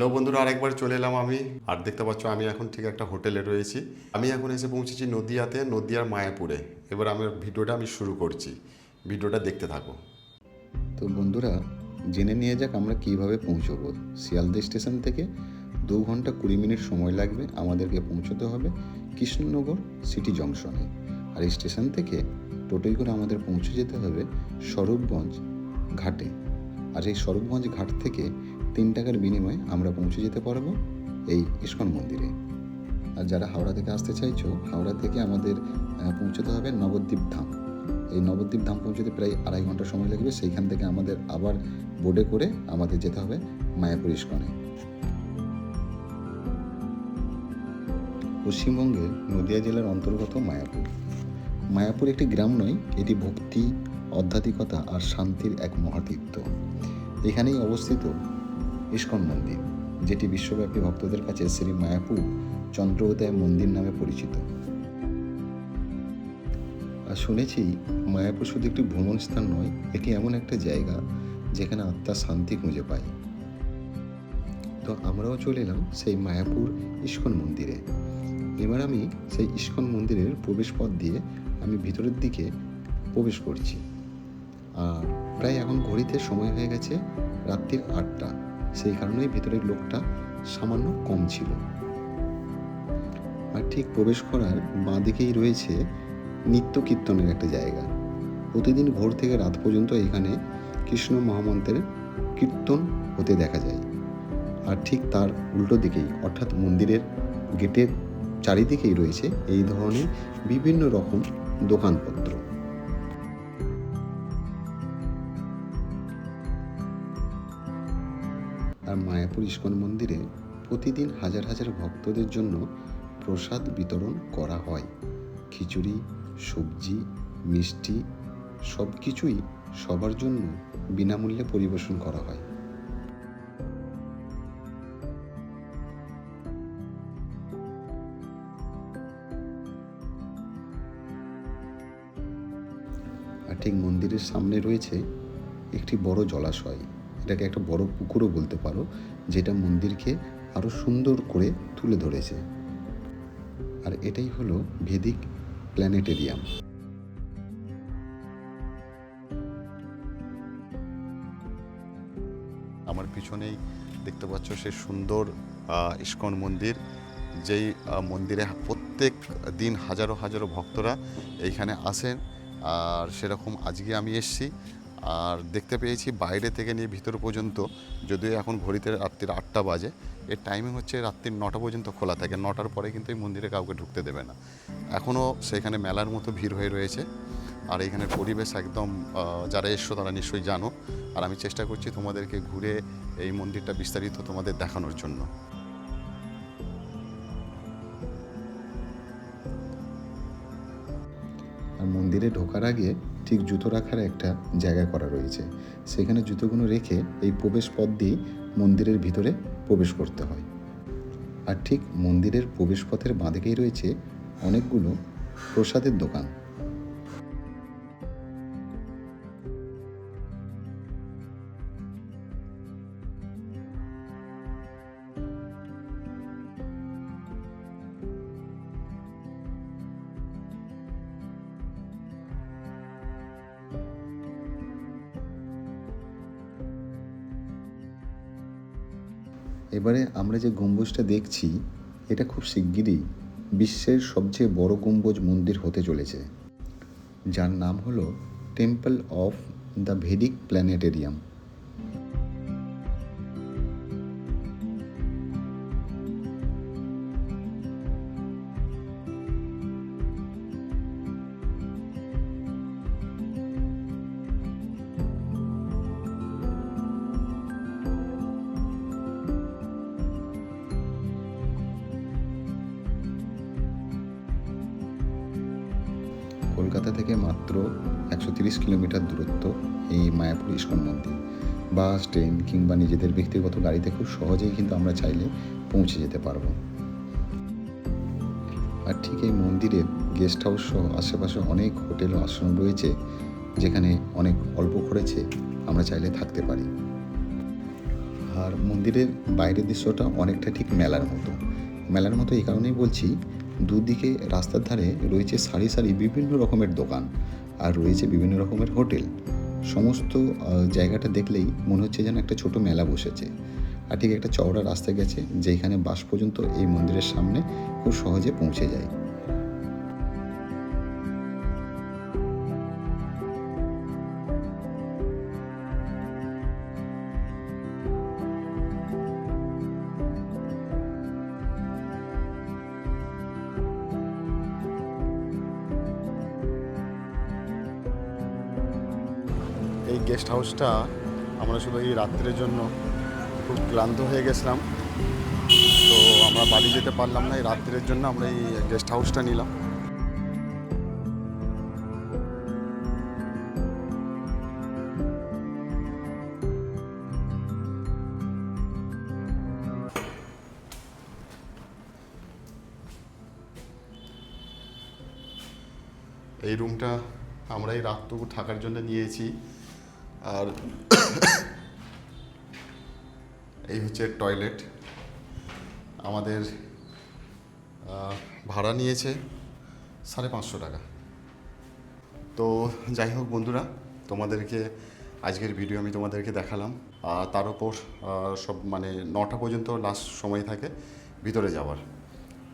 বন্ধুরা, আরেকবার চলে এলাম আমি। আর দেখতে পাচ্ছ, আমি এখন ঠিক একটা হোটেলে রয়েছি। আমি এখন এসে পৌঁছেছি নদিয়াতে, নদিয়ার মায়াপুরে। এবার আমার ভিডিওটা আমি শুরু করছি। ভিডিওটা দেখতে থাকো। তো বন্ধুরা, জেনে নিয়ে যাক আমরা কীভাবে পৌঁছবো। শিয়ালদা স্টেশন থেকে দু ঘণ্টা কুড়ি মিনিট সময় লাগবে আমাদেরকে পৌঁছতে হবে কৃষ্ণনগর সিটি জংশনে। আর স্টেশন থেকে টোটোই করে আমাদের পৌঁছে যেতে হবে স্বরূপগঞ্জ ঘাটে। আর এই স্বরূপগঞ্জ ঘাট থেকে তিন টাকার বিনিময়ে আমরা পৌঁছে যেতে পারব এই ইস্কন মন্দিরে। আর যারা হাওড়া থেকে আসতে চাইছো, হাওড়া থেকে আমাদের পৌঁছতে হবে নবদ্বীপ ধাম। এই নবদ্বীপ ধাম পৌঁছতে প্রায় আড়াই ঘণ্টা সময় লাগবে। সেইখান থেকে আমাদের আবার বোর্ডে করে আমাদের যেতে হবে মায়াপুর ইস্কনে। পশ্চিমবঙ্গের নদিয়া জেলার অন্তর্গত মায়াপুর। মায়াপুর একটি গ্রাম নয়, এটি ভক্তি, আধ্যাত্মিকতা আর শান্তির এক মহাতীর্থ। এখানেই অবস্থিত ইস্কন মন্দির যেটি বিশ্বব্যাপী ভক্তদের কাছে শ্রী মায়াপুর চন্দ্রোদয় মন্দির নামে পরিচিত। আর শুনেছি মায়াপুর শুধু একটি ভ্রমণ স্থান নয়, এটি এমন একটা জায়গা যেখানে আত্মা শান্তি খুঁজে পায়। তো আমরাও চলে এলাম সেই মায়াপুর ইস্কন মন্দিরে। এবার আমি সেই ইস্কন মন্দিরের প্রবেশ পথ দিয়ে আমি ভিতরের দিকে প্রবেশ করছি। আর প্রায় এখন ঘড়িতে সময় হয়ে গেছে রাত্রির আটটা। সেই কারণেই ভিতরের লোকটা সামান্য কম ছিল। আর ঠিক প্রবেশ করার বাঁ দিকেই রয়েছে নিত্য কীর্তনের একটা জায়গা। প্রতিদিন ভোর থেকে রাত পর্যন্ত এখানে কৃষ্ণ মহামন্ত্রের কীর্তন হতে দেখা যায়। আর ঠিক তার উল্টো দিকেই, অর্থাৎ মন্দিরের গেটের চারিদিকেই রয়েছে এই ধরনের বিভিন্ন রকম দোকানপত্র। আর মায়াপুর ইস্কন মন্দিরে প্রতিদিন হাজার হাজার ভক্তদের জন্য প্রসাদ বিতরণ করা হয়। খিচুড়ি, সবজি, মিষ্টি সব কিছুই সবার জন্য বিনামূল্যে পরিবেশন করা হয়। আর ঠিক মন্দিরের সামনে রয়েছে একটি বড় জলাশয়। এটাকে একটা বড় পুকুরও বলতে পারো, যেটা মন্দিরকে আরও সুন্দর করে তুলে ধরেছে। আর এটাই হলো ভেদিক প্ল্যানেটেরিয়াম। আমার পিছনেই দেখতে পাচ্ছ সে সুন্দর ইস্কন মন্দির, যেই মন্দিরে প্রত্যেক দিন হাজারো হাজারো ভক্তরা এইখানে আসেন। আর সেরকম আজকে আমি এসেছি। আর দেখতে পেয়েছি বাইরে থেকে নিয়ে ভিতর পর্যন্ত, যদিও এখন ঘড়িতে রাত্রির আটটা বাজে, এর টাইমিং হচ্ছে রাত্রির নটা পর্যন্ত খোলা থাকে, নটার পরে কিন্তু এই মন্দিরে কাউকে ঢুকতে দেবে না। এখনও সেখানে মেলার মতো ভিড় হয়ে রয়েছে, আর এখানের পরিবেশ একদম যারা এসছো তারা নিশ্চয়ই জানো, আর আমি চেষ্টা করছি তোমাদেরকে ঘুরে এই মন্দিরটা বিস্তারিত তোমাদের দেখানোর জন্য। আর মন্দিরে ঢোকার আগে ঠিক জুতো রাখার একটা জায়গা করা রয়েছে। সেখানে জুতোগুলো রেখে এই প্রবেশ পথ দিয়ে মন্দিরের ভিতরে প্রবেশ করতে হয়। আর ঠিক মন্দিরের প্রবেশ পথের বাঁদিকেই রয়েছে অনেকগুলো প্রসাদের দোকান। এবারে আমরা যে গম্বুজটা দেখছি, এটা খুব শিগগিরই বিশ্বের সবচেয়ে বড় গম্বুজ মন্দির হতে চলেছে। যার নাম হলো Temple of the Vedic Planetarium Kolkata থেকে মাত্র একশো তিরিশ কিলোমিটার দূরত্ব এই মায়াপুর ইস্কন মন্দির। বাস, ট্রেন কিংবা নিজেদের ব্যক্তিগত গাড়িতে খুব সহজেই কিন্তু আমরা চাইলে পৌঁছে যেতে পারব। আর ঠিক এই মন্দিরের গেস্ট হাউস সহ আশেপাশে অনেক হোটেল ও আশ্রম রয়েছে, যেখানে অনেক অল্প খরচে আমরা চাইলে থাকতে পারি। আর মন্দিরের বাইরের দৃশ্যটা অনেকটা ঠিক মেলার মতো। মেলার মতো এই কারণেই বলছি দুদিকে রাস্তার ধারে রয়েছে সারি সারি বিভিন্ন রকমের দোকান আর রয়েছে বিভিন্ন রকমের হোটেল। সমস্ত জায়গাটা দেখলেই মনে হচ্ছে যেন একটা ছোট মেলা বসেছে। আর ঠিক একটা চওড়া রাস্তা গেছে, যেখানে বাস পর্যন্ত এই মন্দিরের সামনে খুব সহজে পৌঁছে যায়। গেস্ট হাউসটা আমরা শুধু এই রাত্রের জন্য খুব ক্লান্ত হয়ে গেছিলাম। তো আমরা বাড়ি যেতে পারলাম না, এই রাত্রের জন্য আমরা এই গেস্ট হাউসটা নিলাম। এই রুমটা আমরা এই রাতটুকু থাকার জন্য নিয়েছি। আর এই হচ্ছে টয়লেট। আমাদের ভাড়া নিয়েছে সাড়ে পাঁচশো টাকা। তো যাই হোক বন্ধুরা, তোমাদেরকে আজকের ভিডিও আমি তোমাদেরকে দেখালাম। আর তার উপর সব মানে নটা পর্যন্ত লাস্ট সময় থাকে ভিতরে যাওয়ার।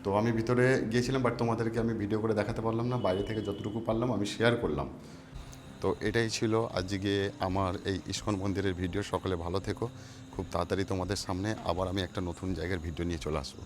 তো আমি ভিতরে গিয়েছিলাম বাট তোমাদেরকে আমি ভিডিও করে দেখাতে পারলাম না। বাইরে থেকে যতটুকু পারলাম, আমি শেয়ার করলাম। তো এটাই ছিল আজকে আমার এই ইস্কন মন্দিরের ভিডিও। সকলে ভালো থেকো। খুব তাড়াতাড়ি তোমাদের সামনে আবার আমি একটা নতুন জায়গার ভিডিও নিয়ে চলে আসব।